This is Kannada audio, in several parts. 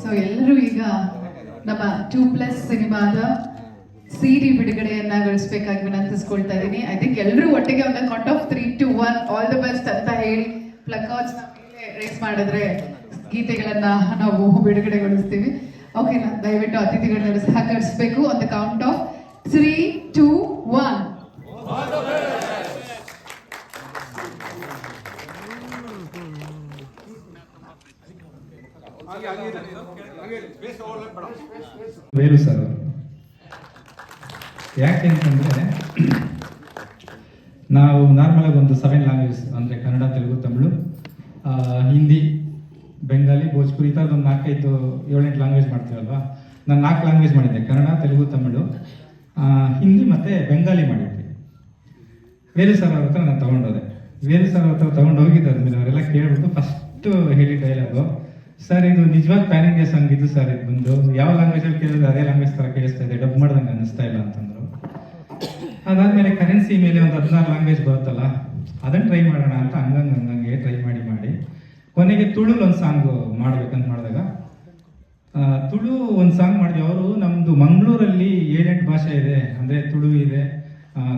ಸೊ ಎಲ್ಲರೂ ಈಗ ನಮ್ಮ ಟೂ ಪ್ಲಸ್ ಸಿನಿಮಾದ ಸೀರಿ ಬಿಡುಗಡೆಯನ್ನ ಗಳಿಸ್ಬೇಕಾಗಿ ವಿನಂತಿಸ್ಕೊಳ್ತಾ ಇದ್ದೀನಿ. ಐ ಥಿಂಕ್ ಎಲ್ಲರೂ ಒಟ್ಟಿಗೆ ಒಂದು count of three two one all the best ಅಂತ ಹೇಳಿ ಪ್ಲಕಾರ್ಡ್ಸ್ ರೇಸ್ ಮಾಡಿದ್ರೆ ಗೀತೆಗಳನ್ನ ನಾವು ಬಿಡುಗಡೆಗೊಳಿಸ್ತೀವಿ. ಓಕೆನಾ ದಯವಿಟ್ಟು ಅತಿಥಿಗಳನ್ನ ಸಹಕರಿಸಬೇಕು. ಒಂದು count of three two one Velu sir. ಯಾಕೆ ಅಂತಂದರೆ, ನಾವು ನಾರ್ಮಲಾಗಿ ಒಂದು ಸೆವೆನ್ ಲ್ಯಾಂಗ್ವೇಜ್ ಅಂದರೆ ಕನ್ನಡ, ತೆಲುಗು, ತಮಿಳು ಹಿಂದಿ, ಬೆಂಗಾಲಿ, ಭೋಜ್ಪುರಿ ಈ ಒಂದು ನಾಲ್ಕೈದು ಏಳೆಂಟು ಲ್ಯಾಂಗ್ವೇಜ್ ಮಾಡ್ತೀವಲ್ವಾ? ನಾನು ನಾಲ್ಕು ಲ್ಯಾಂಗ್ವೇಜ್ ಮಾಡಿದ್ದೆ, ಕನ್ನಡ, ತೆಲುಗು, ತಮಿಳು ಹಿಂದಿ ಮತ್ತು ಬೆಂಗಾಲಿ ಮಾಡಿದ್ವಿ ವೇಲು ಸರ್ ಅವ್ರ ಹತ್ರ ನಾನು ತೊಗೊಂಡೋದೆ ವೇಲು ಸರ್ ಅವ್ರ ಹತ್ರ ತೊಗೊಂಡು ಹೋಗಿದ್ದಾದ್ಮೇಲೆ ಅವರೆಲ್ಲ ಕೇಳ್ಬಿಟ್ಟು ಫಸ್ಟು ಹೇಳಿ ಡೈಲಾಗು ಸರ್, ಇದು ನಿಜವಾದ ಪ್ಯಾನ್ ಇಂಡಿಯಾ ಸಾಂಗ್ ಇದು ಸರ್, ಇದು ಬಂದು ಯಾವ ಲ್ಯಾಂಗ್ವೇಜ್ ಅಲ್ಲಿ ಕೇಳಿದ್ರೆ ಅದೇ ಲ್ಯಾಂಗ್ವೇಜ್ ತರ ಕೇಳಿಸ್ತಾ ಇದೆ, ಡಬ್ ಮಾಡ್ದಂಗೆ ಅನಿಸ್ತಾ ಇಲ್ಲ ಅಂತಂದ್ರು. ಅದಾದ್ಮೇಲೆ ಕರೆನ್ಸಿ ಮೇಲೆ ಒಂದು ಹದಿನಾರು ಲ್ಯಾಂಗ್ವೇಜ್ ಬರುತ್ತಲ್ಲ ಅದನ್ನ ಟ್ರೈ ಮಾಡೋಣ ಅಂತ ಹಂಗಂಗೆ ಹಂಗಂಗೆ ಟ್ರೈ ಮಾಡಿ ಮಾಡಿ, ಕೊನೆಗೆ ತುಳು ಒಂದು ಸಾಂಗ್ ಮಾಡ್ಬೇಕಂತ ಮಾಡಿದಾಗ ತುಳು ಒಂದು ಸಾಂಗ್ ಮಾಡಿದ್ವಿ. ಅವರು ನಮ್ಮದು ಮಂಗಳೂರಲ್ಲಿ ಏಳೆಂಟು ಭಾಷೆ ಇದೆ, ಅಂದರೆ ತುಳು ಇದೆ.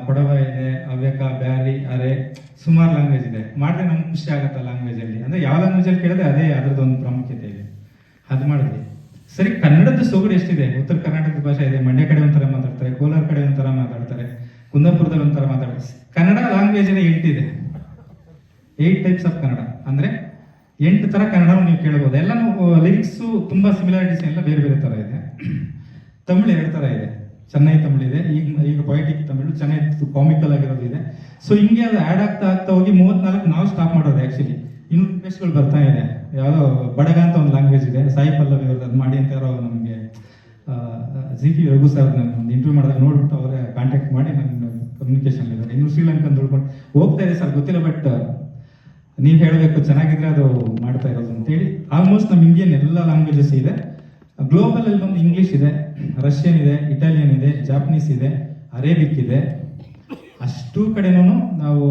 ಕೊಡವ ಇದೆ, ಅವ್ಯಕ, ಬ್ಯಾರಿ, ಅರೆ, ಸುಮಾರು ಲ್ಯಾಂಗ್ವೇಜ್ ಇದೆ. ಮಾಡಿದ್ರೆ ನಮ್ಗೆ ಖುಷಿ ಆಗುತ್ತೆ ಲ್ಯಾಂಗ್ವೇಜಲ್ಲಿ ಅಂದರೆ ಯಾವ ಲ್ಯಾಂಗ್ವೇಜಲ್ಲಿ ಕೇಳಿದ್ರೆ ಅದೇ ಅದ್ರದ್ದು ಒಂದು ಪ್ರಾಮುಖ್ಯತೆ ಇದೆ. ಅದು ಮಾಡಿದ್ವಿ. ಸರಿ ಕನ್ನಡದ ಸೊಗಡು ಎಷ್ಟಿದೆ? ಉತ್ತರ ಕರ್ನಾಟಕದ ಭಾಷೆ ಇದೆ. ಮಂಡ್ಯ ಕಡೆ ಒಂಥರ ಮಾತಾಡ್ತಾರೆ, ಕೋಲಾರ ಕಡೆ ಒಂಥರ ಮಾತಾಡ್ತಾರೆ, ಕುಂದಾಪುರದಲ್ಲಿ ಒಂಥರ ಮಾತಾಡ್ತಾರೆ. Kannada language ಎಂಟಿದೆ. Eight types of Kannada. ಅಂದ್ರೆ ಎಂಟು ತರ ಕನ್ನಡ ನೀವು ಕೇಳಬಹುದು ಎಲ್ಲಾನು ಲಿರಿಕ್ಸು ತುಂಬಾ ಸಿಮಿಲಾರಿಟೀಸ್ ಎಲ್ಲ ಬೇರೆ ಬೇರೆ ತರ ಇದೆ. ತಮಿಳು ಎರಡು ತರ ಇದೆ. ಚೆನ್ನೈ ತಮಿಳು ಇದೆ. ಈಗ ಈಗ ಬಯೋಟಿಕ್ ತಮಿಳು, ಚೆನ್ನೈ ಕಾಮಿಕಲ್ ಆಗಿರೋದು ಇದೆ ಸೊ ಹಿಂಗೆ ಅದು ಆ್ಯಡ್ ಆಗ್ತಾ ಆಗ್ತಾ ಹೋಗಿ ಮೂವತ್ನಾಲ್ಕು ನಾವು ಸ್ಟಾಪ್ ಮಾಡೋದು ಆ್ಯಕ್ಚುಲಿ ಇನ್ನು ರಿಕ್ವೆಸ್ಟ್ಗಳು ಬರ್ತಾ ಇದೆ. ಯಾವುದೋ ಬಡಗ ಅಂತ ಒಂದು ಲ್ಯಾಂಗ್ವೇಜ್ ಇದೆ. ಸಾಯಿ ಪಲ್ಲವಿ ಅವ್ರದ್ದು ಅದು ಮಾಡಿ ಅಂತ ಯಾರೋ ನಮಗೆ ಜಿ ಪಿ ರಘು ಸರ್ ನಾನು ಒಂದು ಇಂಟರ್ವ್ಯೂ ಮಾಡಿದಾಗ ನೋಡ್ಬಿಟ್ಟು ಅವರೇ ಕಾಂಟ್ಯಾಕ್ಟ್ ಮಾಡಿ ನನ್ನ ಕಮ್ಯುನಿಕೇಶನ್ ಇದ್ದಾರೆ. ಇನ್ನು ಅಂತ ತಿಳ್ಕೊಂಡು ಹೋಗ್ತಾ ಇದೆ ಸರ್ ಗೊತ್ತಿಲ್ಲ ಬಟ್ ನೀವು ಹೇಳಬೇಕು, ಚೆನ್ನಾಗಿದ್ರೆ ಅದು ಮಾಡ್ತಾ ಇರೋದು ಅಂತೇಳಿ. ಆಲ್ಮೋಸ್ಟ್ ನಮ್ಮ ಇಂಡಿಯನ್ ಎಲ್ಲ ಲ್ಯಾಂಗ್ವೇಜಸ್ ಇದೆ. ಗ್ಲೋಬಲ್ ಅಲ್ಲಿ ಒಂದು ಇಂಗ್ಲೀಷ್ ಇದೆ. ರಷ್ಯನ್ ಇದೆ ಇಟಾಲಿಯನ್ ಇದೆ ಜಾಪನೀಸ್ ಇದೆ ಅರೇಬಿಕ್ ಇದೆ ಅಷ್ಟು ಕಡೆನೂ ನಾವು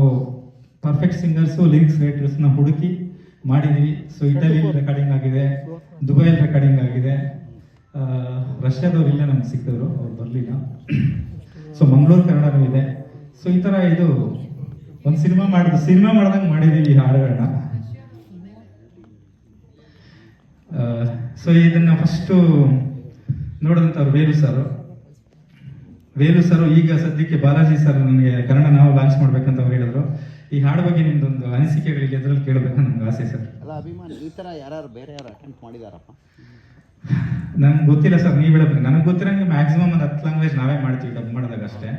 ಪರ್ಫೆಕ್ಟ್ ಸಿಂಗರ್ಸು ಲಿರಿಕ್ಸ್ ರೈಟರ್ಸ್ನ ಹುಡುಕಿ ಮಾಡಿದ್ದೀವಿ ಸೊ ಇಟಲಿಯಲ್ಲಿ ರೆಕಾರ್ಡಿಂಗ್ ಆಗಿದೆ ದುಬೈಯಲ್ಲಿ ರೆಕಾರ್ಡಿಂಗ್ ಆಗಿದೆ. ರಷ್ಯಾದವ್ರು ಇಲ್ಲೇ ನಮ್ಗೆ ಸಿಕ್ಕಿದ್ರು, ಅವ್ರು ಬರಲಿಲ್ಲ. ಸೊ ಮಂಗಳೂರು, ಕನ್ನಡನೂ ಇದೆ. ಸೊ ಈ ಥರ ಇದು ಒಂದು ಸಿನಿಮಾ ಮಾಡಿದ್ರು. ಸಿನಿಮಾ ಮಾಡ್ದಂಗೆ ಮಾಡಿದ್ದೀವಿ ಈ ಹಾಡುಗಳನ್ನ ಸೊ ಇದನ್ನು ಫಸ್ಟು ನೋಡಿದಂಥವ್ರು ವೇಲು ಸರ್. ವೇಲು ಸರ್ ಈಗ ಸದ್ಯಕ್ಕೆ ಬಾಲಾಜಿ ಸರ್ ನನಗೆ ಕನ್ನಡ ನಾವು ಲಾಂಚ್ ಮಾಡ್ಬೇಕಂತ ಅವ್ರು ಹೇಳಿದ್ರು. ಈ ಹಾಡು ಬಗ್ಗೆ ನಿಮ್ದೊಂದು ಅನಿಸಿಕೆಗಳಿಗೆ ಅದ್ರಲ್ಲಿ ಕೇಳಬೇಕಂತ ನಮ್ಗೆ ಆಸೆ ಸರ್. ಅಲ್ಲ ಅಭಿಮಾನಿ ಈ ಥರ ಯಾರು ಬೇರೆ ಯಾರು ಅಟೆಂಪ್ಟ್ ಮಾಡಿದಾರಪ್ಪ? ನಂಗೆ ಗೊತ್ತಿಲ್ಲ ಸರ್ ನೀವು ಹೇಳಬೇಕು ನನಗೆ ಗೊತ್ತಿರಂಗೆ ಮ್ಯಾಕ್ಸಿಮಮ್ ಒಂದು ಹತ್ತು ಲ್ಯಾಂಗ್ವೇಜ್ ನಾವೇ ಮಾಡ್ತೀವಿ ಡಬ್ ಮಾಡಿದಾಗ ಅಷ್ಟೇ.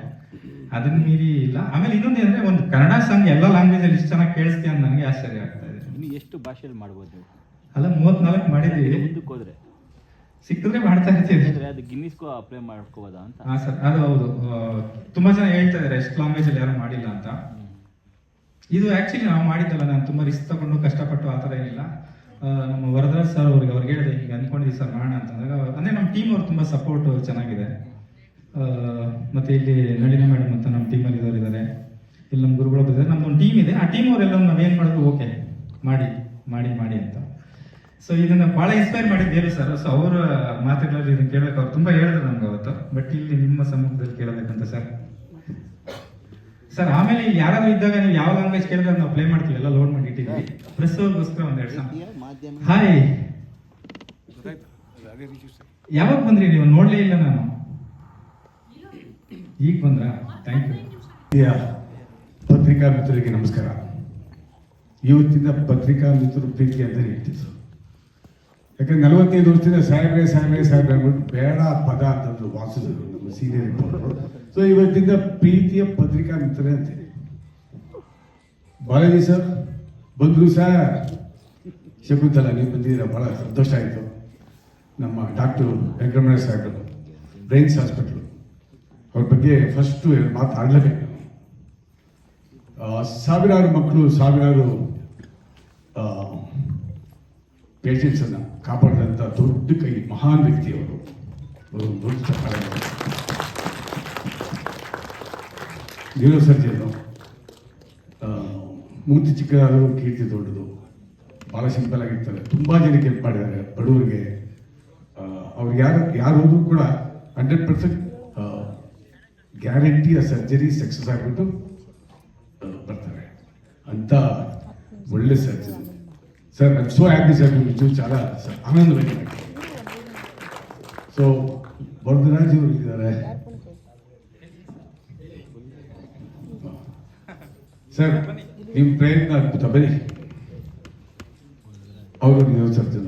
ಅದನ್ನ ಮೀರಿ ಇಲ್ಲ. ಆಮೇಲೆ ಇನ್ನೊಂದು ಏನಂದ್ರೆ ಒಂದು ಕನ್ನಡ ಸಾಂಗ್ ಎಲ್ಲ ಲ್ಯಾಂಗ್ವೇಜ್ ಅಲ್ಲಿ ಇಷ್ಟು ಚೆನ್ನಾಗಿ ಕೇಳಿಸ್ತೀಯ ಅಂತ ನನಗೆ ಆಶ್ಚರ್ಯ ಆಗ್ತಾ ಇದೆ. ಇನ್ನು ಎಷ್ಟು ಭಾಷೆಯಲ್ಲಿ ಮಾಡ್ಬೋದು ಅಲ್ಲ ಮೂವತ್ನಾಲ್ಕು ಮಾಡಿದ್ವಿ ಮುಂದಕ್ಕೆ ಹೋದ್ರೆ? ಸಿಕ್ಕಿದ್ರೆ ಮಾಡ್ತಾ ಇರ್ತೀವಿ. ಅಂದ್ರೆ ಅದು ಗಿನ್ನಿಸ್ಗೂ ಅಪ್ಲೈ ಮಾಡ್ಕೋಬೋದಾ ಅಂತ? ಹಾ ಸರ್ ಅದು ಹೌದು. ಆ, ತುಂಬಾ ಜನ ಹೇಳ್ತಾ ಇದಾರೆ ಎಷ್ಟು ಲಾಂಗ್ವೇಜ್ ಅಲ್ಲಿ ಯಾರು ಮಾಡಿಲ್ಲ ಅಂತ. ಇದು ಆಕ್ಚುಲಿ ನಾವು ಮಾಡಿದ್ದಲ್ಲ ನಾನು ತುಂಬಾ ರಿಸ್ಕ್ ತಗೊಂಡು ಕಷ್ಟಪಟ್ಟು ಆ ಥರ ಏನಿಲ್ಲ. ಆ, ನಮ್ಮ ವರದರಾಜ್ ಸರ್ ಅವ್ರಿಗೆ ಅವ್ರಿಗೆ ಹೇಳಿದೆ ಈಗ ಅನ್ಕೊಂಡಿದ್ದೀವಿ ಸರ್ ಮಾಡೋಣ ಅಂತಂದಾಗ ಅಂದ್ರೆ ನಮ್ಮ ಟೀಮ್ ಅವ್ರು ತುಂಬಾ ಸಪೋರ್ಟ್ ಚೆನ್ನಾಗಿದೆ. ಆ, ಮತ್ತೆ ಇಲ್ಲಿ ನಳಿನ ಮೇಡಮ್ ಅಂತ ನಮ್ಮ ಟೀಮಲ್ಲಿ ಅಲ್ಲಿ ಇದ್ದಾರೆ. ಇಲ್ಲಿ ನಮ್ಮ ಗುರುಗಳು ಇದ್ದಾರೆ. ನಮ್ಮ ಒಂದು ಟೀಮ್ ಇದೆ. ಆ ಟೀಮ್ ಅವರೆಲ್ಲ ನಾವೇನ್ ಮಾಡಿದ್ರು ಓಕೆ ಮಾಡಿ ಮಾಡಿ ಮಾಡಿ ಅಂತ. ಸೊ ಇದನ್ನ ಬಹಳ ಇನ್ಸ್ಪೈರ್ ಮಾಡಿದ್ದು ಏನು ಸರ್ ಸೊ ಅವರ ಮಾತುಗಳಲ್ಲಿ ಇದನ್ನ ಕೇಳಬೇಕು ಅವ್ರು ತುಂಬಾ ಹೇಳಿದ್ರು ನಮ್ಗೆ ಅವತ್ತು. ಬಟ್ ಇಲ್ಲಿ ನಿಮ್ಮ ಸಮ್ಮುಖದಲ್ಲಿ ಕೇಳಬೇಕಂತ ಸರ್ ಸರ್ ಆಮೇಲೆ ಇಲ್ಲಿ ಯಾರಾದ್ರೂ ಇದ್ದಾಗ ನೀವು ಯಾವ ಲ್ಯಾಂಗ್ವೇಜ್ ಕೇಳಿದ್ರೆ ನಾವು ಪ್ಲೇ ಮಾಡ್ತೀವಿ ಎಲ್ಲ ಲೋಡ್ ಮಾಡಿ ಇಟ್ಟಿದ್ವಿ ಪ್ರೆಸ್ ಅವ್ರಿಗೋಸ್ಕರ ಒಂದ್ ಎರಡು ಸಾಂಗ್. ಹಾಯ್ ಯಾವಾಗ ಬಂದ್ರಿ ನೀವು? ನೋಡ್ಲೇ ಇಲ್ಲ ನಾನು. ಈಗ ಬಂದ್ರ? ಥ್ಯಾಂಕ್ ಯು ಪತ್ರಿಕಾ ಮಿತ್ರರಿಗೆ ನಮಸ್ಕಾರ. ಇವತ್ತಿನ ಪತ್ರಿಕಾ ಮಿತ್ರರು ಪ್ರೀತಿ ಅಂತ ಇರ್ತಿದ್ರು ಯಾಕಂದ್ರೆ ನಲವತ್ತೈದು ವರ್ಷದಿಂದ ಸಾಹೇಬ್ರೆ ಸಾಹೇಬ್ರೆ ಸಾಹೇಬ್ರೆ ಅಂದ್ಬಿಟ್ಟು ಬೇಡ ಪದ ಅಂತಂದ್ರು ವಾಸಿಸಿದ್ರು ನಮ್ಮ ಸೀನಿಯರ್ ಸೊ ಇವತ್ತಿಂದ ಪ್ರೀತಿಯ ಪತ್ರಿಕಾ ಮಿತ್ರರೇ ಅಂತೇಳಿ ಬಾಲಾಜಿ ಸರ್ ಬಂದರು ಸರ್. ಶಕುಂತಲ ನೀವು ಬಂದಿದ್ದೀರ? ಬಹಳ ಸಂತೋಷ ಆಯಿತು. ನಮ್ಮ ಡಾಕ್ಟರ್ ವೆಂಕಟರಮಣ ಸಾಹೇಬರು ಬ್ರೈನ್ಸ್ ಹಾಸ್ಪಿಟ್ಲು. ಅವ್ರ ಬಗ್ಗೆ ಫಸ್ಟು ಎರಡು ಮಾತು ಆಡಲೇಬೇಕು. ಆ, ಸಾವಿರಾರು ಮಕ್ಕಳು ಸಾವಿರಾರು ಪೇಷಂಟ್ಸನ್ನು ಕಾಪಾಡಿದಂಥ ದೊಡ್ಡ ಕೈ, ಮಹಾನ್ ವ್ಯಕ್ತಿ ಅವರು. ಅವರು ದೊಡ್ಡ ಚಪ್ಪಾಳೆ ನ್ಯೂರೋ ಸರ್ಜನ್ನು ಮೂರ್ತಿ ಚಿಕ್ಕದಾದರೂ ಕೀರ್ತಿ ದೊಡ್ಡದು. ಭಾಳ ಸಿಂಪಲ್ ಆಗಿರ್ತಾರೆ. ತುಂಬ ಜನಕ್ಕೆ ಹೆಲ್ಪ್ ಮಾಡಿದ್ದಾರೆ. ಬಡವರಿಗೆ ಅವ್ರು ಯಾರು ಯಾರು ಕೂಡ ಹಂಡ್ರೆಡ್ ಪರ್ಸೆಂಟ್ ಗ್ಯಾರಂಟಿ ಆ ಸರ್ಜರಿ ಸಕ್ಸಸ್ ಆಗಿಬಿಟ್ಟು ಬರ್ತಾರೆ. ಅಂತ ಒಳ್ಳೆ surgeon. Sir I so happy sir ನಿಮ್ಮ ನಿಜವೂ చాలా ಸರ್ ಆನಂದವಾಗಿದೆ ಸೊ ವರದರಾಜ್ ಅವರು ಇದ್ದಾರೆ. ಸರ್ ನಿಮ್ಮ ಪ್ರಯತ್ನ ಅದ್ಭುತ ಬನ್ನಿ ಅವರು ಸರ್ ಸರ್ಜನ್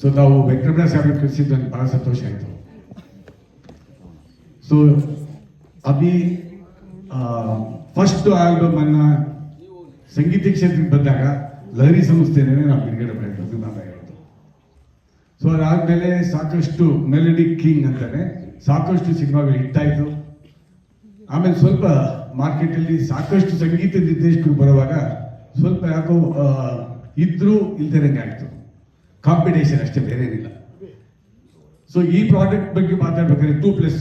ಸೊ ನಾವು ವೆಂಕಟರಮಣ ಸಾಹೇಬ್ ಕಳಿಸಿದ್ದು ನನಗೆ ಬಹಳ ಸಂತೋಷ ಆಯಿತು. ಸೊ ಅಭಿ ಫಸ್ಟ್ ಆಲ್ಬಮ್ ಅನ್ನ ಸಂಗೀತ ಕ್ಷೇತ್ರಕ್ಕೆ ಬಂದಾಗ ಲಹರಿ ಸಂಸ್ಥೆನೇ ನಾವು ಬಿಡುಗಡೆ ಮಾಡಿರೋದು ನಾನು ಹೇಳೋದು. ಸೊ ಅದಾದ್ಮೇಲೆ ಸಾಕಷ್ಟು ಮೆಲಡಿ ಕಿಂಗ್ ಅಂತಾನೆ ಸಾಕಷ್ಟು ಸಿನಿಮಾಗಳು ಹಿಟ್ ಆಯ್ತು. ಆಮೇಲೆ ಸ್ವಲ್ಪ ಮಾರ್ಕೆಟಲ್ಲಿ ಸಾಕಷ್ಟು ಸಂಗೀತ ನಿರ್ದೇಶಕರು ಬರುವಾಗ ಸ್ವಲ್ಪ ಯಾಕೋ ಇದ್ರೂ ಇಲ್ದಿರಂಗೆ ಆಯ್ತು. ಕಾಂಪಿಟೇಷನ್ ಅಷ್ಟೇ ಬೇರೆ ಏನಿಲ್ಲ ಸೊ ಈ ಪ್ರಾಡಕ್ಟ್ ಬಗ್ಗೆ ಮಾತಾಡ್ಬೇಕಾದ್ರೆ ಟೂ ಪ್ಲಸ್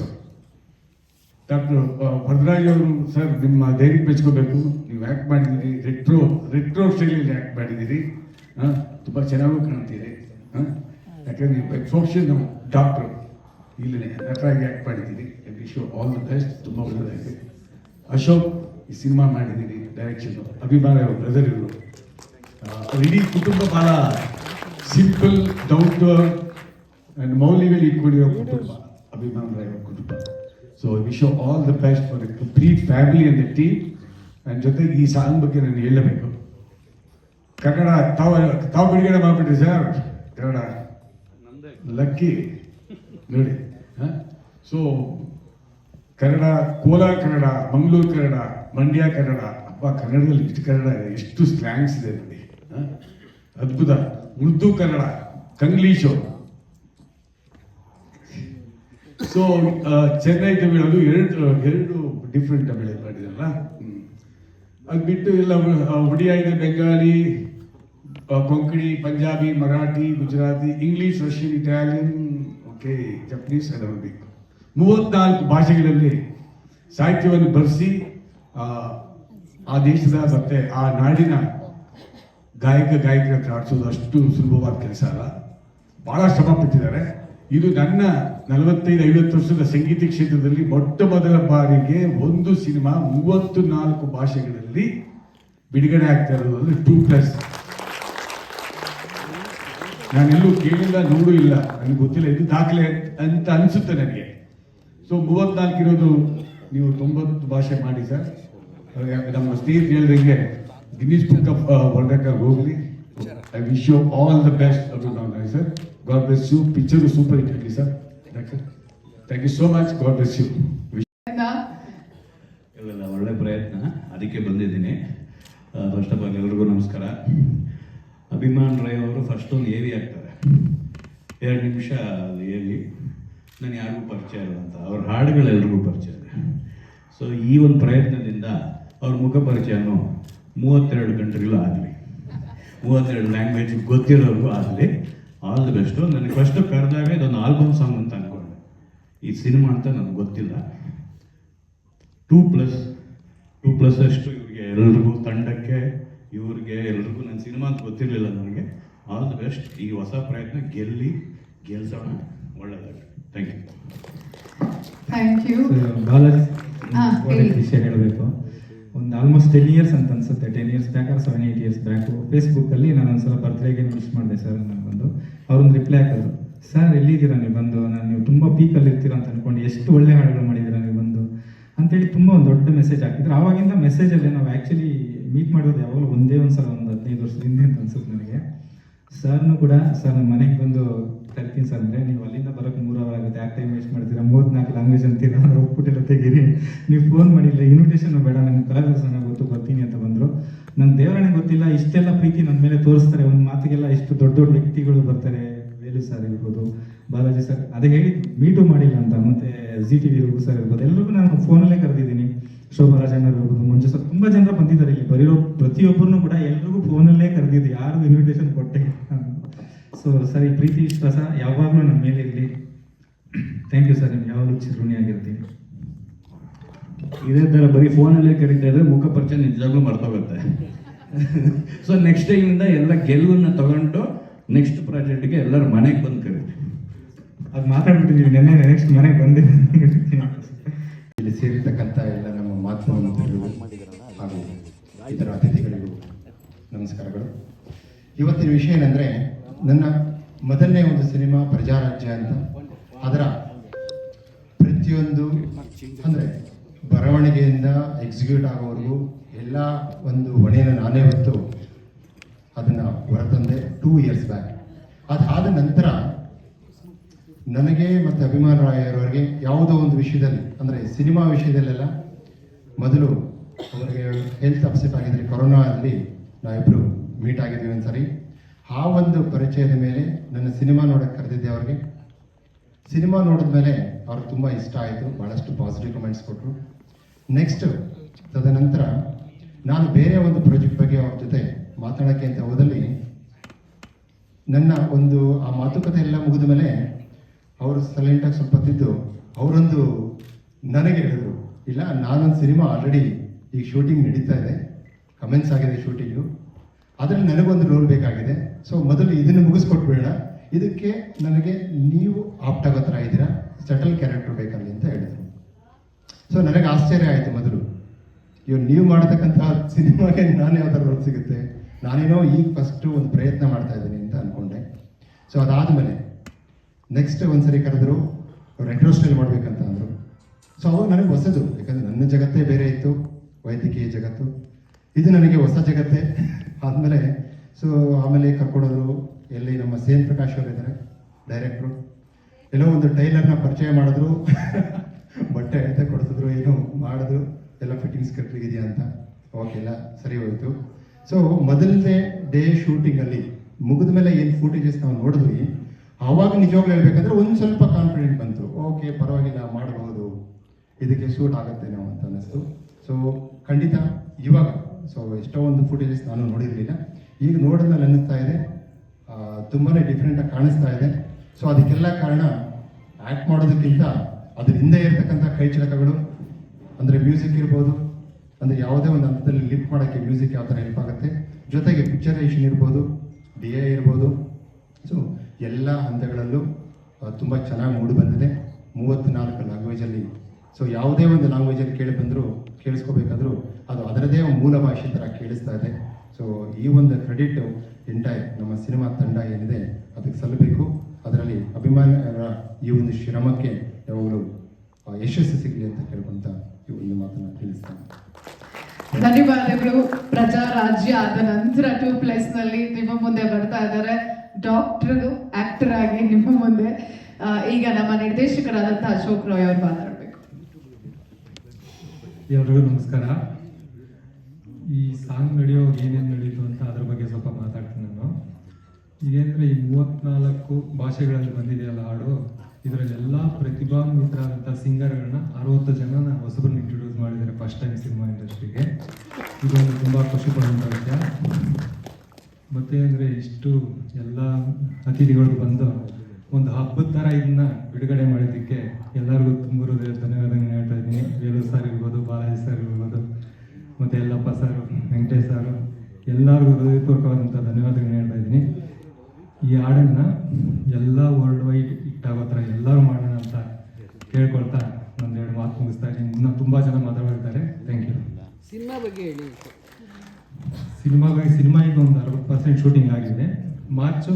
ಡಾಕ್ಟರ್ ವರದರಾಜ್ ಅವರು ಸರ್ ನಿಮ್ಮ ಧೈರ್ಯ ಮೆಚ್ಕೋಬೇಕು ನೀವು ಆ್ಯಕ್ಟ್ ಮಾಡಿದ್ದೀರಿ. ರೆಟ್ರೋ ರೆಟ್ರೋ ಶೈಲಿಯಲ್ಲಿ ಆ್ಯಕ್ಟ್ ಮಾಡಿದ್ದೀರಿ. ಹಾಂ ತುಂಬ ಚೆನ್ನಾಗಿ ಕಾಣ್ತೀರಿ ಹಾಂ ಯಾಕಂದರೆ ನೀವು ಪ್ರೊಫೆಷನ್ ಡಾಕ್ಟ್ರು ಇಲ್ಲೇ ನಟರಾಗಿ ಆ್ಯಕ್ಟ್ ಮಾಡಿದ್ದೀರಿ. Wish you all the best ತುಂಬ ಒಳ್ಳೆಯದಾಗಿದೆ ಅಶೋಕ್, ಈ ಸಿನಿಮಾ ಮಾಡಿದ್ದೀರಿ. ಡೈರೆಕ್ಷನ್ ಅಭಿಮಾನ ಬ್ರದರ್ ಇವರು. ಇಡೀ ಕುಟುಂಬ ಭಾಳ ಸಿಂಪಲ್ ಡೌನ್ ಟು ಅಂಡ್ ಮೌಲ್ಯಗಳು ಇಟ್ಕೊಂಡಿರೋ ಕುಟುಂಬ ಅಭಿಮಾನ ಕುಟುಂಬ. So wish all the best for complete family and the team ನನ್ನ ಜೊತೆಗೆ ಈ ಸಾಂಗ್ ಬಗ್ಗೆ ನಾನು ಹೇಳಬೇಕು. ಕನ್ನಡ ತಾವು ತಾವು ಬಿಡುಗಡೆ ಮಾಡಿಬಿಟ್ರಿ ಸರ್ ಕನ್ನಡ. ಲಕ್ಕಿ ನೋಡಿ ಸೊ ಕನ್ನಡ, ಕೋಲಾರ ಕನ್ನಡ, ಮಂಗಳೂರು ಕನ್ನಡ, ಮಂಡ್ಯ ಕನ್ನಡ, ಅಪ್ಪ, ಕನ್ನಡದಲ್ಲಿ ಇಷ್ಟು ಕನ್ನಡ ಇದೆ ಎಷ್ಟು ಸ್ಲ್ಯಾಂಗ್ಸ್ ಇದೆ ನೋಡಿ, ಹ? ಅದ್ಭುತ. ಉರ್ದು ಕನ್ನಡ ಕಂಗ್ಲೀಷು ಸೊ ಚೆನ್ನೈ ತಮಿಳು ಅದು ಎರಡು ಎರಡು ಡಿಫ್ರೆಂಟ್ ತಮಿಳು ಮಾಡಿದಲ್ಲ ಅದು ಬಿಟ್ಟು ಎಲ್ಲ ಒಡಿಯಾ ಇದೆ Bengali Konkani Punjabi Marathi Gujarati English Russian Italian okay Japanese Arabic ಮೂವತ್ನಾಲ್ಕು ಭಾಷೆಗಳಲ್ಲಿ ಸಾಹಿತ್ಯವನ್ನು ಬರೆಸಿ ಆ, ದೇಶದ ಮತ್ತೆ ಆ ನಾಡಿನ ಗಾಯಕ ಗಾಯಕರ ಆಡಿಸೋದು ಅಷ್ಟು ಸುಲಭವಾದ ಕೆಲಸ ಅಲ್ಲ. ಭಾಳ ಶ್ರಮ ಪಟ್ಟಿದ್ದಾರೆ. ಇದು ನನ್ನ ನಲವತ್ತೈದು, ಐವತ್ತು ವರ್ಷದ ಸಂಗೀತ ಕ್ಷೇತ್ರದಲ್ಲಿ ಮೊಟ್ಟ ಮೊದಲ ಬಾರಿಗೆ ಒಂದು ಸಿನಿಮಾ ಮೂವತ್ತು ನಾಲ್ಕು ಭಾಷೆಗಳಲ್ಲಿ ಬಿಡುಗಡೆ ಆಗ್ತಾ ಇರೋದು ಅಂದ್ರೆ ಟೂ ಪ್ಲಸ್. ನಾನೆಲ್ಲೂ ಕೇಳಿಲ್ಲ, ನೋಡೂ ಇಲ್ಲ. ನನಗೆ ಗೊತ್ತಿಲ್ಲ, ಇದು ದಾಖಲೆ ಅಂತ ಅನಿಸುತ್ತೆ ನನಗೆ. ಸೊ ಮೂವತ್ನಾಲ್ಕು ಇರೋದು ನೀವು ತೊಂಬತ್ತು ಭಾಷೆ ಮಾಡಿ ಸರ್. ನಮ್ಮ ಸ್ನೇಹಿತರು ಹೇಳಿದಂಗೆ ಗಿನ್ನೀಸ್ ಬುಕ್ ಆಫ್ ವರ್ಲ್ಡ್ ಹೋಗ್ಲಿ. I wish you all the best ಅಭಿಮಾನ sir. God bless you picture super hit sir. Thank you so much God bless you ಇಲ್ಲ ಒಳ್ಳೆ ಪ್ರಯತ್ನ. ಅದಕ್ಕೆ ಬಂದಿದ್ದೀನಿ. ಫಸ್ಟ್ ಆಫ್ ಆಲ್ ಎಲ್ರಿಗೂ ನಮಸ್ಕಾರ. ಅಭಿಮಾನ್ ರೈ ಅವರು ಫಸ್ಟ್ ಒಂದು ಏವಿ ಆಗ್ತಾರೆ. ಎರಡು ನಿಮಿಷ ಏವಿ ನಾನು ಯಾರಿಗೂ ಪರಿಚಯ ಇಲ್ಲ ಅಂತ. ಅವ್ರ ಹಾಡುಗಳೆಲ್ರಿಗೂ ಪರಿಚಯ ಇದೆ. ಸೊ ಈ ಒಂದು ಪ್ರಯತ್ನದಿಂದ ಅವ್ರ ಮುಖ ಪರಿಚಯನೂ ಮೂವತ್ತೆರಡು ಗಂಟೆಗಳು ಆಗಲಿ ಮೂವತ್ತೆರಡು ಲ್ಯಾಂಗ್ವೇಜ್ ಗೊತ್ತಿರೋರು ಆಗಲಿ ಆಲ್ ದಿ ಬೆಸ್ಟು ನನಗೆ ಫಸ್ಟ್ ಕರೆದಾಗ ಇದೊಂದು ಆಲ್ಬಮ್ ಸಾಂಗ್ ಅಂತ ಅಂದ್ಕೊಂಡೆ ಈ ಸಿನಿಮಾ ಅಂತ ನನಗೆ ಗೊತ್ತಿಲ್ಲ. ಟೂ ಪ್ಲಸ್ ಟೂ ಪ್ಲಸ್ ಅಷ್ಟು ಇವ್ರಿಗೆ ಎಲ್ರಿಗೂ ತಂಡಕ್ಕೆ ಇವ್ರಿಗೆ ಎಲ್ರಿಗೂ ನನ್ನ ಸಿನಿಮಾ ಅಂತ ಗೊತ್ತಿರಲಿಲ್ಲ ನನಗೆ. All the best. ಈ ಹೊಸ ಪ್ರಯತ್ನ ಗೆಲ್ಲಿ ಗೆಲ್ಸೋಣ. ಒಳ್ಳೆಯದಾಗಲಿ thank you thank you Balaji ವಿಷಯ ಹೇಳಬೇಕು. ಒಂದು ಆಲ್ಮೋಸ್ಟ್ ಟೆನ್ ಇಯರ್ಸ್ ಅಂತ ಅನ್ಸುತ್ತೆ. Ten years back or seven eight years back ಫೇಸ್ಬುಕ್ಕಲ್ಲಿ ನಾನು ಒಂದ್ಸಲ ಬರ್ತ್ಡೇಗೆ ವಿಶ್ ಮಾಡಿದೆ ಸರ್ ನನಗೊಂದು ಬಂದು ಅವ್ರೊಂದು ರಿಪ್ಲೈ ಹಾಕಿದ್ರು. ಸರ್ ಎಲ್ಲಿದ್ದೀರಾ? ನೀವು ಬಂದು ನಾನು, ನೀವು ತುಂಬ ಪೀಕಲ್ಲಿ ಇರ್ತೀರಾ? ಅಂತ ಅನ್ಕೊಂಡು, ಎಷ್ಟು ಒಳ್ಳೆ ಹಾಡುಗಳು ಮಾಡಿದ್ದೀರಾ ನೀವು ಬಂದು? ಅಂತೇಳಿ ತುಂಬ ಒಂದು ದೊಡ್ಡ ಮೆಸೇಜ್ ಹಾಕಿದ್ರು. ಆವಾಗಿಂದ ಮೆಸೇಜಲ್ಲೇ ನಾವು ಆ್ಯಕ್ಚುಲಿ ಮೀಟ್ ಮಾಡೋದು ಯಾವಾಗಲೂ ಒಂದೇ ಒಂದು ಸಲ, ಒಂದು ಹದಿನೈದು ವರ್ಷದ ಹಿಂದೆ ಅಂತ ಅನ್ಸುತ್ತೆ ನನಗೆ. ಸರ್ನು ಕೂಡ ಸರ್ ನಮ್ಮ ಮನೆಗೆ ಬಂದು ಕರಿತೀನಿ ಸರ್ ಅಂದರೆ, ನೀವು ಅಲ್ಲಿಂದ ಬರೋಕ್ಕೆ ಮೂರು ಅವರ್ ಆಗುತ್ತೆ. ಯಾಕೆ ಟೈಮ್ ವೇಸ್ಟ್ ಮಾಡ್ತೀರಾ? ಮೂವತ್ನಾಲ್ಕು ಲ್ಯಾಂಗ್ವೇಜ್ ಅಂತೀರಾ? ಅಂದ್ರೆ ಒಪ್ಪಿಟ್ಟಿಲ್ಲ ತೆಗೀರಿ ನೀವು ಫೋನ್ ಮಾಡಿಲ್ಲ ಇನ್ವಿಟೇಷನ್ ಬೇಡ. ನನಗೆ ಕಲಾವಿದ ಗೊತ್ತು, ಬರ್ತೀನಿ ಅಂತ ಬಂದರು. ನನ್ನ ದೇವರಣೆ ಗೊತ್ತಿಲ್ಲ, ಇಷ್ಟೆಲ್ಲ ಪ್ರೀತಿ ನನ್ನ ಮೇಲೆ ತೋರಿಸ್ತಾರೆ. ಒಂದು ಮಾತಿಗೆಲ್ಲ ಇಷ್ಟು ದೊಡ್ಡ ದೊಡ್ಡ ವ್ಯಕ್ತಿಗಳು ಬರ್ತಾರೆ. ವೇಲು ಸರ್ ಇರ್ಬೋದು ಬಾಲಾಜಿ ಸರ್ ಅದೇ ಹೇಳಿ ಮೀಟು ಮಾಡಿಲ್ಲ ಅಂತ ಮತ್ತೆ ಜಿ ಟಿ ವಿ ಇರ್ಬೋದು ಸರ್ ಇರ್ಬೋದು ಎಲ್ಲರಿಗೂ ನಾನು ಫೋನಲ್ಲೇ ಕರೆದಿದ್ದೀನಿ. ಶೋಭಾ ರಾಜಣ್ಣ ಇರ್ಬೋದು ಮಂಜು ಸರ್ ತುಂಬ ಜನ ಬಂದಿದ್ದಾರೆ ಇಲ್ಲಿ ಬರೀರೋ ಪ್ರತಿಯೊಬ್ಬರನ್ನು ಕೂಡ ಎಲ್ರಿಗೂ ಫೋನಲ್ಲೇ ಕರೆದಿದ್ದು ಯಾರಿಗೂ ಇನ್ವಿಟೇಷನ್ ಕೊಟ್ಟೆ ಸೊ ಸರ್ ಈ ಪ್ರೀತಿ ವಿಶ್ವಾಸ ಯಾವಾಗಲೂ ನಮ್ಮ ಮೇಲೆ ಇರಲಿ. ಥ್ಯಾಂಕ್ ಯು ಸರ್ ನಿಮ್ಗೆ ಯಾವಾಗಲೂ ಚಿರುಣಿಯಾಗಿರ್ತೀನಿ ಇದೇ ಥರ ಬರೀ ಫೋನಲ್ಲೇ ಕರೀತಾ ಇದ್ರೆ ಮುಖ ಪರಿಚಯ ನಿಜವಾಗ್ಲೂ ಮರ್ತೋಗುತ್ತೆ. ಸೊ ನೆಕ್ಸ್ಟ್ ಟೈಮಿಂದ ಎಲ್ಲ ಗೆಲುವನ್ನ ತಗೊಂಡು ನೆಕ್ಸ್ಟ್ ಪ್ರಾಜೆಕ್ಟ್ಗೆ ಎಲ್ಲರೂ ಮನೆಗೆ ಬಂದು ಕರೀತೀವಿ ಅದು ಮಾತಾಡ್ಬಿಟ್ಟಿದ್ದೀವಿ ನೆನ್ನೆ ನೆಕ್ಸ್ಟ್ ಮನೆಗೆ ಬಂದು ಇಲ್ಲಿ ಸೇರಿರ್ತಕ್ಕಂಥ ಎಲ್ಲ ನಮ್ಮ ಮಾಧ್ಯಮ ಮಿತ್ರರು ಹಾಗೂ ಇತರ ಅತಿಥಿಗಳಿಗೂ ನಮಸ್ಕಾರಗಳು. ಇವತ್ತಿನ ವಿಷಯ ಏನಂದರೆ, ನನ್ನ ಮೊದಲನೇ ಒಂದು ಸಿನಿಮಾ ಪ್ರಜಾರಾಜ್ಯ ಅಂತ. ಅದರ ಪ್ರತಿಯೊಂದು ಅಂದರೆ ಬರವಣಿಗೆಯಿಂದ ಎಕ್ಸಿಕ್ಯೂಟ್ ಆಗೋವರೆಗೂ ಎಲ್ಲ ಒಂದು ಹೊಣೆಯನ್ನು ನಾನೇ ಹೊತ್ತು ಟೂ ಇಯರ್ಸ್ ಬ್ಯಾಕ್ ಅದಾದ ನಂತರ ನನಗೆ ಮತ್ತು ಅಭಿಮಾನ್ ರಾಯ್ ಅವರಿಗೆ ಯಾವುದೋ ಒಂದು ವಿಷಯದಲ್ಲಿ, ಅಂದರೆ ಸಿನಿಮಾ ವಿಷಯದಲ್ಲೆಲ್ಲ ಮೊದಲು ಅವರಿಗೆ ಹೆಲ್ತ್ ಅಪ್ಸೆಟ್ ಆಗಿದ್ರೆ ಕೊರೋನಾದಲ್ಲಿ ನಾವಿಬ್ಬರು ಮೀಟ್ ಆಗಿದ್ದೀವಿ ಒಂದ್ಸರಿ. ಆ ಒಂದು ಪರಿಚಯದ ಮೇಲೆ ನನ್ನ ಸಿನಿಮಾ ನೋಡೋಕ್ಕೆ ಕರೆದಿದ್ದೆ ಅವ್ರಿಗೆ. ಸಿನಿಮಾ ನೋಡಿದ್ಮೇಲೆ ಅವ್ರಿಗೆ ತುಂಬ ಇಷ್ಟ ಆಯಿತು ಭಾಳಷ್ಟು ಪಾಸಿಟಿವ್ ಕಮೆಂಟ್ಸ್ ಕೊಟ್ಟರು ನೆಕ್ಸ್ಟ್ ತದನಂತರ ನಾನು ಬೇರೆ ಒಂದು ಪ್ರಾಜೆಕ್ಟ್ ಬಗ್ಗೆ ಅವ್ರ ಜೊತೆ ಮಾತಾಡೋಕ್ಕೆ ಅಂತ ಹೋದಲ್ಲಿ ನನ್ನ ಒಂದು ಆ ಮಾತುಕತೆ ಎಲ್ಲ ಮುಗಿದ ಮೇಲೆ ಅವರು ಸೈಲೆಂಟಾಗಿ ಸ್ವಲ್ಪ ತಿದ್ದು ಅವರೊಂದು ನನಗೆ ಹೇಳಿದರು, ಇಲ್ಲ, ನಾನೊಂದು ಸಿನಿಮಾ ಆಲ್ರೆಡಿ ಈಗ ಶೂಟಿಂಗ್ ನಡೀತಾ ಇದೆ ಕಮೆಂಟ್ಸ್ ಆಗಿದೆ ಶೂಟಿಂಗು ಅದರಲ್ಲಿ ನನಗೊಂದು ರೋಲ್ ಬೇಕಾಗಿದೆ. ಸೊ ಮೊದಲು ಇದನ್ನು ಮುಗಿಸ್ಕೊಟ್ಬೇಡ ಇದಕ್ಕೆ ನನಗೆ ನೀವು ಆಪ್ಟಾಗೋ ಥರ ಇದ್ದೀರಾ? ಸೆಟಲ್ ಕ್ಯಾರೆಕ್ಟರ್ ಬೇಕಲ್ಲಿ ಅಂತ ಹೇಳಿದರು. ಸೊ ನನಗೆ ಆಶ್ಚರ್ಯ ಆಯಿತು ಮೊದಲು. ಇವ್ರು ನೀವು ಮಾಡತಕ್ಕಂತಹ ಸಿನಿಮಾಗೆ ನಾನು ಯಾವ ಥರ ರೋಲ್ ಸಿಗುತ್ತೆ? ನಾನೇನೋ ಈಗ ಫಸ್ಟು ಒಂದು ಪ್ರಯತ್ನ ಮಾಡ್ತಾ ಇದ್ದೀನಿ ಅಂತ ಅಂದ್ಕೊಂಡೆ ಸೊ ಅದಾದಮೇಲೆ ನೆಕ್ಸ್ಟ್ ಒಂದ್ಸರಿ ಕರೆದ್ರು ರೆಟ್ರೋ ಸ್ಟೈಲ್ ಮಾಡ್ಬೇಕಂತ ಅಂದರು. ಸೊ ಅವಾಗ ನನಗೆ ಹೊಸದು, ಯಾಕಂದರೆ ನನ್ನ ಜಗತ್ತೇ ಬೇರೆ ಇತ್ತು, ವೈದ್ಯಕೀಯ ಜಗತ್ತು. ಇದು ನನಗೆ ಹೊಸ ಜಗತ್ತೇ. ಆದಮೇಲೆ ಸೊ ಆಮೇಲೆ ಕರ್ಕೊಡೋರು ಎಲ್ಲಿ ನಮ್ಮ ಸೇನ್ ಪ್ರಕಾಶ್ ಅವರು ಇದ್ದಾರೆ ಡೈರೆಕ್ಟ್ರು ಎಲ್ಲೋ ಒಂದು ಟೈಲರ್ನ ಪರಿಚಯ ಮಾಡಿದ್ರು. ಬಟ್ಟೆ ಅಳತೆ ಕೊಡಿಸಿದ್ರು, ಏನೋ ಮಾಡಿದ್ರು. ಎಲ್ಲ ಫಿಟ್ಟಿಂಗ್ಸ್ ಕರೆಕ್ಟಾಗಿದೆಯಾ ಅಂತ. ಓಕೆಲ್ಲ ಸರಿ ಹೋಯಿತು. ಸೊ ಮೊದಲನೇ ಡೇ ಶೂಟಿಂಗಲ್ಲಿ ಮುಗಿದ ಮೇಲೆ ಏನು ಫೂಟೇಜಸ್ ನಾವು ನೋಡಿದ್ವಿ, ಆವಾಗ ನಿಜವಾಗ್ಲೂ ಹೇಳ್ಬೇಕಂದ್ರೆ ಒಂದು ಸ್ವಲ್ಪ ಕಾನ್ಫಿಡೆಂಟ್ ಬಂತು. ಓಕೆ ಪರವಾಗಿಲ್ಲ ಮಾಡಬಹುದು ಇದಕ್ಕೆ ಶೂಟ್ ಆಗುತ್ತೆ ನಾವು ಅಂತ ಅನ್ನಿಸ್ತು. ಸೊ ಖಂಡಿತ ಇವಾಗ ಸೊ ಎಷ್ಟೋ ಒಂದು ಫುಟೇಜಸ್ ನಾನು ನೋಡಿರಲಿಲ್ಲ. ಈಗ ನೋಡಿದ್ಮೇಲೆ ಅನ್ನಿಸ್ತಾ ಇದೆ ತುಂಬಾ ಡಿಫ್ರೆಂಟಾಗಿ ಕಾಣಿಸ್ತಾ ಇದೆ. ಸೊ ಅದಕ್ಕೆಲ್ಲ ಕಾರಣ ಆ್ಯಕ್ಟ್ ಮಾಡೋದಕ್ಕಿಂತ ಅದ್ರ ಹಿಂದೆ ಇರತಕ್ಕಂಥ ಕೈ ಚಳಕಗಳು, ಅಂದರೆ ಮ್ಯೂಸಿಕ್ ಇರ್ಬೋದು ಅಂದರೆ ಯಾವುದೇ ಒಂದು ಹಂತದಲ್ಲಿ ಲಿಫ್ಟ್ ಮಾಡೋಕ್ಕೆ ಮ್ಯೂಸಿಕ್ ಯಾವ ಥರ ಹೆಲ್ಪ್ ಆಗುತ್ತೆ? ಜೊತೆಗೆ ಪಿಕ್ಚರೇಷನ್ ಇರ್ಬೋದು ಡಿ ಎ ಇರ್ಬೋದು. ಸೊ ಎಲ್ಲ ಹಂತಗಳಲ್ಲೂ ತುಂಬ ಚೆನ್ನಾಗಿ ಮೂಡಿ ಬಂದಿದೆ. ಮೂವತ್ತ್ನಾಲ್ಕು ಲ್ಯಾಂಗ್ವೇಜಲ್ಲಿ ಸೊ ಯಾವುದೇ ಒಂದು ಲ್ಯಾಂಗ್ವೇಜಲ್ಲಿ ಕೇಳಿ ಬಂದರೂ, ಕೇಳಿಸ್ಕೋಬೇಕಾದ್ರೂ, ಅದು ಅದರದೇ ಮೂಲ ಭಾಷೆ ಥರ ಕೇಳಿಸ್ತಾ ಇದೆ. ಸೊ ಈ ಒಂದು ಕ್ರೆಡಿಟ್ ಎಂಟೈರ್ ನಮ್ಮ ಸಿನಿಮಾ ತಂಡ ಏನಿದೆ, ಅದಕ್ಕೆ ಸಲ್ಲಬೇಕು. ಅದರಲ್ಲಿ ಅಭಿಮಾನಿಗಳ ಈ ಒಂದು ಶ್ರಮಕ್ಕೆ ಯಾವಾಗಲೂ ಯಶಸ್ಸು ಸಿಗಲಿ ಅಂತ ಕೇಳ್ಕೊಂತ ಈ ಒಂದು ಮಾತನ್ನು ಧನ್ಯವಾದಗಳು. ಪ್ರಜಾ ರಾಜ್ಯ ಆದ ನಂತರ ಟೂ ಪ್ಲೇಸ್ನಲ್ಲಿ ನಿಮ್ಮ ಮುಂದೆ ಬರ್ತಾ ಇದ್ದಾರೆ. ಡಾಕ್ಟರ್ ಆಕ್ಟರ್ ಆಗಿ ನಿಮ್ಮ ಮುಂದೆ. ಈಗ ನಮ್ಮ ನಿರ್ದೇಶಕರಾದಂತಹ ಅಶೋಕ್ ರಾಯ್ ಅವರು ಮಾತಾಡಬೇಕು. ನಮಸ್ಕಾರ. ಈ ಸಾಂಗ್ ನಡೆಯೋವಾಗ ಏನೇನು ನಡೀತು ಅಂತ ಅದ್ರ ಬಗ್ಗೆ ಸ್ವಲ್ಪ ಮಾತಾಡ್ತೀನಿ ನಾನು. ಈಗೇಂದ್ರೆ ಈ ಮೂವತ್ನಾಲ್ಕು ಭಾಷೆಗಳಲ್ಲಿ ಬಂದಿದೆಯಲ್ಲ ಹಾಡು. ಇದರಲ್ಲಿ ಎಲ್ಲ ಪ್ರತಿಭಾನ್ವಿತರಾದಂಥ ಸಿಂಗರ್ಗಳನ್ನ ಅರವತ್ತು ಜನನ ಹೊಸಬರನ್ನ ಇಂಟ್ರೊಡ್ಯೂಸ್ ಮಾಡಿದ್ದಾರೆ ಫಸ್ಟ್ ಟೈಮ್ ಸಿನಿಮಾ ಇಂಡಸ್ಟ್ರಿಗೆ. ಇದೊಂದು ತುಂಬ ಖುಷಿ ಪಡುವಂಥ ವಿಷಯ. ಮತ್ತೆ ಅಂದರೆ ಇಷ್ಟು ಎಲ್ಲ ಅತಿಥಿಗಳು ಬಂದು ಒಂದು ಹಬ್ಬದ ಥರ ಇದನ್ನ ಬಿಡುಗಡೆ ಮಾಡಿದ್ದಕ್ಕೆ ಎಲ್ಲರಿಗೂ ತುಂಬ ಹೃದಯ ಧನ್ಯವಾದಗಳು ಹೇಳ್ತಾ ಇದ್ದೀನಿ. ವೇಲು ಸರ್ ಇರ್ಬೋದು, ಬಾಲಾಜಿ ಸರ್ ಇರ್ಬೋದು, ಮತ್ತು ಎಲ್ಲಪ್ಪ ಸರ್ ವೆಂಕಟೇಶ್ ಸರ್ ಎಲ್ಲರಿಗೂ ಹೃದಯಪೂರ್ವಕವಾದಂಥ ಧನ್ಯವಾದಗಳು ಹೇಳ್ತಾ ಇದ್ದೀನಿ. ಈ ಹಾಡನ್ನು ಎಲ್ಲ ವರ್ಲ್ಡ್ ವೈಡ್ ಥರ ಎಲ್ಲರೂ ಮಾಡೋಣ ಅಂತ ಕೇಳ್ಕೊಳ್ತಾ ಒಂದೆರಡು ಮಾತು ಮುಗಿಸ್ತಾ ಇದ್ದೀನಿ. ಇನ್ನೂ ತುಂಬ ಜನ ಮಾತಾಡ್ತಾರೆ ಥ್ಯಾಂಕ್ ಯು ಸಿನಿಮಾ ಬಗ್ಗೆ ಹೇಳಿ ಸಿನಿಮಾ ಬಗ್ಗೆ ಸಿನಿಮಾ ಈಗ ಒಂದು ಅರವತ್ತು ಪರ್ಸೆಂಟ್ ಶೂಟಿಂಗ್ ಆಗಿದೆ. ಮಾರ್ಚು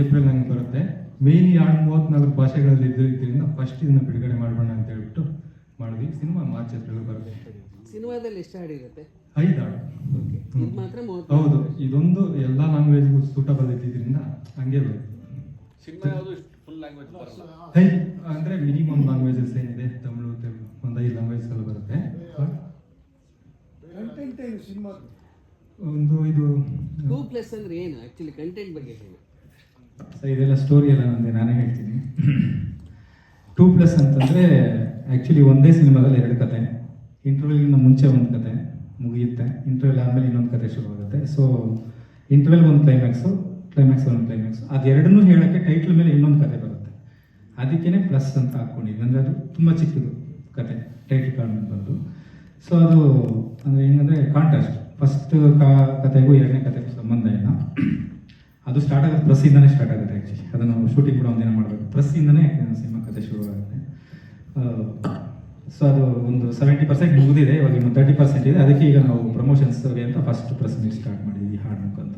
ಏಪ್ರಿಲ್ ಹಂಗೆ ಬರುತ್ತೆ. ಮೇನ್ ಎರಡು ಮೂವತ್ನಾಲ್ಕು ಭಾಷೆಗಳಲ್ಲಿ ಇದ್ದು ಇದರಿಂದ ಫಸ್ಟ್ ಇದನ್ನ ಬಿಡುಗಡೆ ಮಾಡೋಣ ಅಂತ ಹೇಳ್ಬಿಟ್ಟು ಮಾಡಿದ್ವಿ. ಸಿನಿಮಾ ಮಾರ್ಚ್ ಏಪ್ರಿಲ್ ಬರುತ್ತೆ. ಸಿನಿಮಾದಲ್ಲಿ ಎಷ್ಟು ಹಾಡಿರುತ್ತೆ ಐದು ಹಾಡು ಹೌದು. ಇದೊಂದು ಎಲ್ಲ ಲ್ಯಾಂಗ್ವೇಜ್ಗೂ ಸೂಟಬಲ್ ಇದ್ದಿದ್ದರಿಂದ ಹಂಗೆ ಬರುತ್ತೆ. ಐ ಅಂದರೆ ಮಿನಿಮಮ್ ಲ್ಯಾಂಗ್ವೇಜಸ್ ಏನಿದೆ? ತಮಿಳು ತೆಲುಗು ಒಂದು ಐದು ಲ್ಯಾಂಗ್ವೇಜ್ ಎಲ್ಲ ಬರುತ್ತೆ. ಒಂದು ಇದು ಟೂ ಪ್ಲಸ್ ಅಂದ್ರೆ ಏನು? ಆಕ್ಚುಲಿ ಕಂಟೆಂಟ್ ಬಗ್ಗೆ ಹೇಳಿ. ಸೊ ಇದೆಲ್ಲ ಸ್ಟೋರಿ ಎಲ್ಲ ನಂದೆ ನಾನೇ ಹೇಳ್ತೀನಿ. ಟೂ ಪ್ಲಸ್ ಅಂತಂದರೆ ಆ್ಯಕ್ಚುಲಿ ಒಂದೇ ಸಿನಿಮಾದಲ್ಲಿ ಎರಡು ಕತೆ. ಇಂಟರ್ವ್ಯೂಗಿಂತ ಮುಂಚೆ ಒಂದು ಕತೆ ಮುಗಿಯುತ್ತೆ. ಇಂಟರ್ವ್ಯೂಲ್ ಆದಮೇಲೆ ಇನ್ನೊಂದು ಕತೆ ಶುರುವಾಗುತ್ತೆ. ಸೊ ಇಂಟರ್ವ್ಯೂಲ್ ಒಂದು ಕ್ಲೈಮ್ಯಾಕ್ಸು ಕ್ಲೈಮ್ಯಾಕ್ಸ್ ಒಂದು ಕ್ಲೈಮ್ಯಾಕ್ಸ್ ಅದೆರಡನ್ನೂ ಹೇಳೋಕ್ಕೆ ಟೈಟ್ಲ್ ಮೇಲೆ ಇನ್ನೊಂದು ಕತೆ ಬರುತ್ತೆ. ಅದಕ್ಕೇ ಪ್ಲಸ್ ಅಂತ ಹಾಕ್ಕೊಂಡಿದ್ವಿ. ಅಂದರೆ ಅದು ತುಂಬ ಚಿಕ್ಕದು ಕತೆ ಟೈಟ್ಲ್ ಕಾರ್ಡ್ ಬಂದು. ಸೊ ಅದು ಅಂದರೆ ಹೆಂಗಂದರೆ ಕಾಂಟ್ರಾಸ್ಟ್ ಫಸ್ಟ್ ಕತೆಗೂ ಎರಡನೇ ಕತೆಗೂ ಸಂಬಂಧ ಇಲ್ಲ. ಅದು ಸ್ಟಾರ್ಟ್ ಆಗೋದು ಪ್ರೆಸ್ಸಿಂದನೇ ಸ್ಟಾರ್ಟ್ ಆಗುತ್ತೆ ಆ್ಯಕ್ಚುಲಿ ಅದನ್ನು ಶೂಟಿಂಗ್ ಕೂಡ ಒಂದಿನ ಮಾಡಬೇಕು. ಪ್ರೆಸ್ಸಿಂದನೇ ಸಿನಿಮಾ ಕತೆ ಶುರು ಆಗುತ್ತೆ. ಸೊ ಅದು ಒಂದು ಸೆವೆಂಟಿ ಪರ್ಸೆಂಟ್ ಮುಗಿದಿದೆ. ಇವಾಗ ಇನ್ನು ತರ್ಟಿ ಪರ್ಸೆಂಟ್ ಇದೆ. ಅದಕ್ಕೆ ಈಗ ನಾವು ಪ್ರಮೋಷನ್ಸ್ಗೆ ಅಂತ ಫಸ್ಟ್ ಪ್ರೆಸ್ ಮೀಟ್ ಸ್ಟಾರ್ಟ್ ಮಾಡಿದ್ವಿ. ಹಾಡು ಹಾಸ್ಪಿಟಲ್